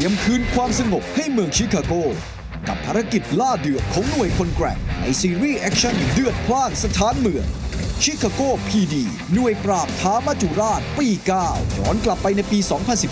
รียมคืนความสงบให้เมืองชิคาโก กับภารกิจล่าเดือดของหน่วยคนแกร่งในซีรีส์แอคชั่นเดือดพล่านสถานเมือง ชิคาโก PD หน่วยปราบท้ามาจุราชปี 9 ย้อนกลับไปในปี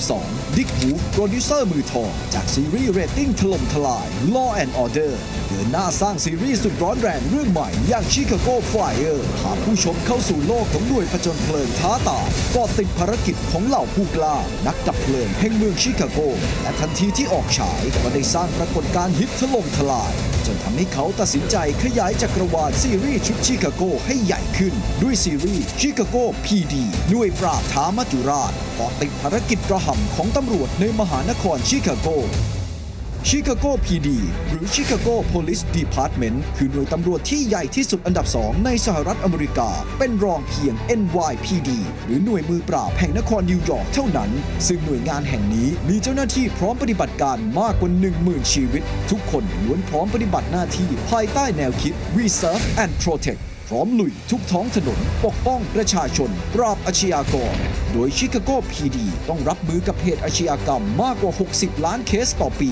2012 ดิกฮูฟโปรดิวเซอร์มือทอง จากซีรีส์เรตติ้งถล่มทลาย Law and Order เดินหน้าสร้างซีรีส์สุดร้อนแรงเรื่องใหม่ อย่างชิคาโกไฟเออร์พาผู้ชมเข้าสู่โลกของหน่วยผจญเพลิงท้าตายก็ติดภารกิจของเหล่าผู้กล้า นักดับเพลิงแห่งเมืองชิคาโก และทันทีที่ออกฉายก็ได้สร้างปรากฏการณ์ฮิตถล่มทลาย จนทำให้เขาตัดสินใจขยายจักรวาลซีรีส์ชุดชิคาโกให้ใหญ่ขึ้น ด้วยซีรีส์ชิคาโก PD หน่วยปราบท้ามัจจุราชเกาะติดภารกิจระหำของตำรวจในมหานครชิคาโก ชิคาโก PD หรือ Chicago Police Department คือหน่วยตำรวจที่ใหญ่ที่สุดอันดับ2ในสหรัฐอเมริกา เป็นรองเพียง NYPD หรือหน่วยมือปราบแห่งนครนิวยอร์กเท่านั้น ซึ่งหน่วยงานแห่งนี้มีเจ้าหน้าที่พร้อมปฏิบัติการมากกว่า 10,000 ชีวิต ทุกคนล้วนพร้อมปฏิบัติหน้าที่ภายใต้แนวคิด Reserve and Protect พร้อมลุยทุกท้องถนน ปกป้องประชาชน ปราบอาชญากร โดยชิคาโก PD ต้องรับมือกับเหตุอาชญากรรมมากกว่า 60 ล้านเคสต่อปี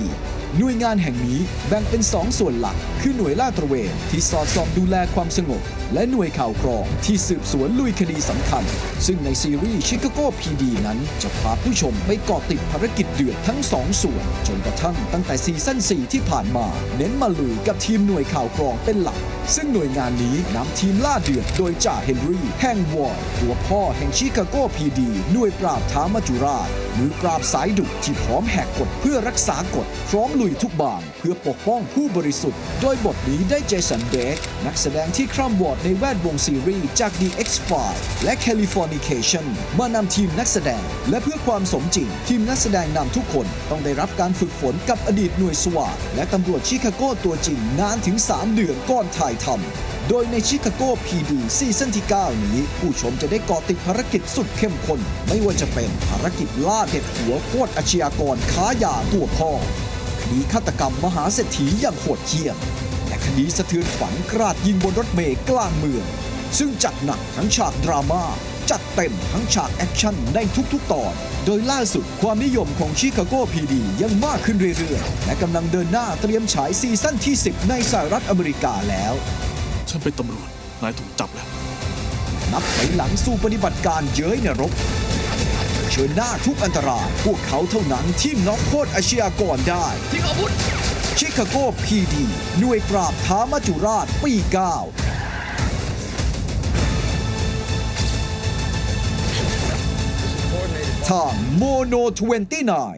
หน่วยงานแห่งนี้แบ่งเป็น 2 ส่วนหลัก คือหน่วยลาดตระเวนที่สอดส่องดูแลความสงบ และหน่วยข่าวกรองที่สืบสวนลุยคดีสำคัญ ซึ่งในซีรีส์ชิคาโก PD นั้นจะพาผู้ชมไปเกาะติดภารกิจเดือดทั้ง 2 ส่วน จนกระทั่งตั้งแต่ซีซั่น4ที่ผ่านมา เน้นมาลุยกับทีมหน่วยข่าวกรองเป็นหลัก ซึ่งหน่วยงานนี้นำทีมล่าเดือดโดยจ่าเฮนรี่ แห่งวอร์ดตัวพ่อแห่งชิคาโก PD หน่วยปราบท้ามัจุราชมือปราบสายดุที่พร้อมแหกกฎเพื่อรักษากฎ พร้อมลุยทุกบางเพื่อปกป้องผู้บริสุทธิ์ โดยบทนี้ได้เจสันเบคนักแสดงที่คร่ำวอดในแวดวงซีรีส์จาก The X-Files และ Californication มานำทีมนักแสดง และเพื่อความสมจริง ทีมนักแสดงนำทุกคนต้องได้รับการฝึกฝนกับอดีตหน่วยสวาและตำรวจชิคาโกตัวจริงนานถึง 3 เดือนก่อนถ่ายทำ โดยในชิคาโก้พีบีซีซั่นที่ 9 นี้ ผู้ชมจะได้เกาะติดภารกิจสุดเข้มข้น ไม่ว่าจะเป็นภารกิจล่าเด็ดหัวโคตรอาชญากรค้ายาตัวพ่อคดีฆาตกรรมมหาเศรษฐีอย่างโหดเหี้ยมและคดีสะเทือนขวัญกราดยิงบนรถเมล์กลางเมือง ซึ่งจัดหนักทั้งฉากดราม่า จัดเต็มทั้งฉากแอคชั่นในทุกๆ ตอน โดยล่าสุดความนิยมของชิคาโก PD ยังมากขึ้นเรื่อยๆ และกำลังเดินหน้าเตรียมฉายซีซั่นที่ 10 ในสหรัฐอเมริกาแล้ว ฉันเป็นตำรวจ นายถูกจับแล้ว นับถอยหลังสู่ปฏิบัติการเย้ยนรกเผชิญหน้าทุกอันตราย พวกเขาเท่านั้นที่น็อกโคตรอาชญากรได้ทิ้งอาวุธชิคาโก PD หน่วยปราบท้ามัจจุราชปี9 ทางโมโน 29